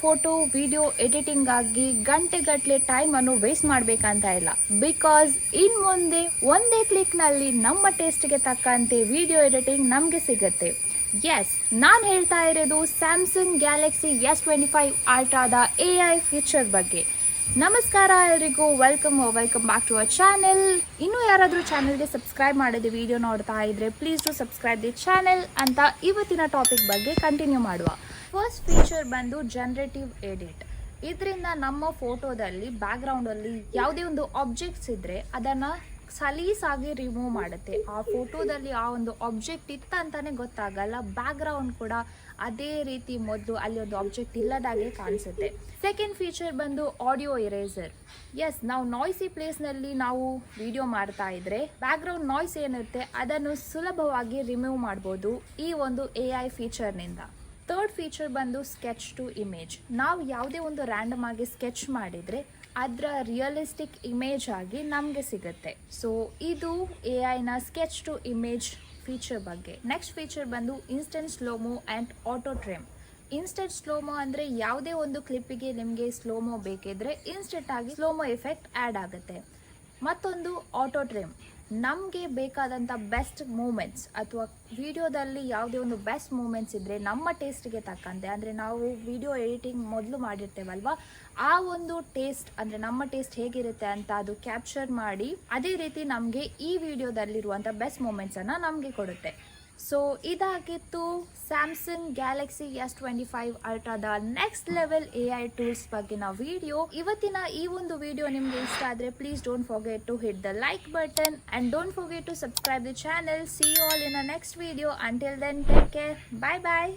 Photo, video editing ಆಗಿ ಗಂಟೆಗಟ್ಟಲೆ time ಅನ್ನು ವೇಸ್ಟ್ ಮಾಡಬೇಕಂತ ಇಲ್ಲ. ಬಿಕಾಸ್ ಇನ್ ಮುಂದೆ ಒಂದೇ ಕ್ಲಿಕ್ನಲ್ಲಿ ನಮ್ಮ ಟೇಸ್ಟ್ಗೆ ತಕ್ಕಂತೆ ವಿಡಿಯೋ ಎಡಿಟಿಂಗ್ ನಮಗೆ ಸಿಗುತ್ತೆ. ಎಸ್ ನಾನು ಹೇಳ್ತಾ ಇರೋದು Samsung Galaxy S twenty five ಆಲ್ಟ್ರಾದ A I feature ಬಗ್ಗೆ. ನಮಸ್ಕಾರ ಎಲ್ರಿಗೂ welcome welcome back to our channel ಇನ್ನು ಯಾರಾದರೂ ಚಾನೆಲ್ಗೆ ಸಬ್ಸ್ಕ್ರೈಬ್ ಮಾಡಿದ ವಿಡಿಯೋ ನೋಡ್ತಾ ಇದ್ರೆ please to subscribe the channel ಅಂತ ಇವತ್ತಿನ ಟಾಪಿಕ್ ಬಗ್ಗೆ ಕಂಟಿನ್ಯೂ ಮಾಡುವ. ಫಸ್ಟ್ ಫೀಚರ್ ಬಂದು ಜನರೇಟಿವ್ ಎಡಿಟ್ ಇದರಿಂದ ನಮ್ಮ ಫೋಟೋದಲ್ಲಿ ಬ್ಯಾಕ್ಗ್ರೌಂಡಲ್ಲಿ ಯಾವುದೇ ಒಂದು ಆಬ್ಜೆಕ್ಟ್ಸ್ ಇದ್ರೆ ಅದನ್ನ ಸಲೀಸಾಗಿ ರಿಮೂವ್ ಮಾಡುತ್ತೆ. ಆ ಫೋಟೋದಲ್ಲಿ ಆ ಒಂದು ಆಬ್ಜೆಕ್ಟ್ ಇತ್ತ ಅಂತಾನೆ ಗೊತ್ತಾಗಲ್ಲ. ಬ್ಯಾಕ್ಗ್ರೌಂಡ್ ಕೂಡ ಅದೇ ರೀತಿ ಮೊದಲು ಅಲ್ಲಿ ಒಂದು ಆಬ್ಜೆಕ್ಟ್ ಇಲ್ಲದಾಗೆ ಕಾಣಿಸುತ್ತೆ. ಸೆಕೆಂಡ್ ಫೀಚರ್ ಬಂದು ಆಡಿಯೋ ಇರೇಸರ್ ಎಸ್ ನಾವು ನಾಯ್ಸಿ ಪ್ಲೇಸ್ನಲ್ಲಿ ನಾವು ವಿಡಿಯೋ ಮಾಡ್ತಾ ಇದ್ರೆ ಬ್ಯಾಕ್ಗ್ರೌಂಡ್ ನಾಯ್ಸ್ ಏನಿರುತ್ತೆ ಅದನ್ನು ಸುಲಭವಾಗಿ ರಿಮೂವ್ ಮಾಡ್ಬೋದು ಈ ಒಂದು ಎ ಐ ಫೀಚರ್ನಿಂದ ಥರ್ಡ್ ಫೀಚರ್ ಬಂದು ಸ್ಕೆಚ್ ಟು ಇಮೇಜ್. ನಾವು ಯಾವುದೇ ಒಂದು ರ್ಯಾಂಡಮ್ ಆಗಿ ಸ್ಕೆಚ್ ಮಾಡಿದರೆ ಅದರ ರಿಯಲಿಸ್ಟಿಕ್ ಇಮೇಜ್ ಆಗಿ ನಮಗೆ ಸಿಗುತ್ತೆ. ಸೊ ಇದು ಎ ಐನ ಸ್ಕೆಚ್ ಟು ಇಮೇಜ್ ಫೀಚರ್ ಬಗ್ಗೆ. ನೆಕ್ಸ್ಟ್ ಫೀಚರ್ ಬಂದು instant slomo and auto trim instant slomo ಅಂದರೆ ಯಾವುದೇ ಒಂದು ಕ್ಲಿಪ್ಪಿಗೆ ನಿಮಗೆ ಸ್ಲೋಮೋ ಬೇಕಿದ್ರೆ ಇನ್ಸ್ಟೆಂಟ್ ಆಗಿ ಸ್ಲೋಮೋ ಎಫೆಕ್ಟ್ ಆ್ಯಡ್ ಆಗುತ್ತೆ. ಮತ್ತೊಂದು ಆಟೋ ಟ್ರಿಮ್ ನಮಗೆ ಬೇಕಾದಂಥ ಬೆಸ್ಟ್ ಮೂಮೆಂಟ್ಸ್ ಅಥವಾ ವಿಡಿಯೋದಲ್ಲಿ ಯಾವುದೇ ಒಂದು ಬೆಸ್ಟ್ ಮೂಮೆಂಟ್ಸ್ ಇದ್ದರೆ ನಮ್ಮ ಟೇಸ್ಟ್ಗೆ ತಕ್ಕಂತೆ. ಅಂದರೆ ನಾವು ವಿಡಿಯೋ ಎಡಿಟಿಂಗ್ ಮೊದಲು ಮಾಡಿರ್ತೇವಲ್ವ? ಆ ಒಂದು ಟೇಸ್ಟ್ ಅಂದರೆ ನಮ್ಮ ಟೇಸ್ಟ್ ಹೇಗಿರುತ್ತೆ ಅಂತ ಅದು ಕ್ಯಾಪ್ಚರ್ ಮಾಡಿ, ಅದೇ ರೀತಿ ನಮಗೆ ಈ ವಿಡಿಯೋದಲ್ಲಿರುವಂಥ ಬೆಸ್ಟ್ ಮೂಮೆಂಟ್ಸನ್ನು ನಮಗೆ ಕೊಡುತ್ತೆ. ಸೊ ಇದಾಗಿತ್ತು Samsung Galaxy S twenty five ಅಲ್ಟ್ರಾದ next level A I tools ಬಗ್ಗೆನ video ಇವತ್ತಿನ ಈ ಒಂದು ವಿಡಿಯೋ ನಿಮಗೆ ಇಷ್ಟ ಆದರೆ please don't forget to hit the like button and don't forget to subscribe the channel see all in a next video until then take care bye bye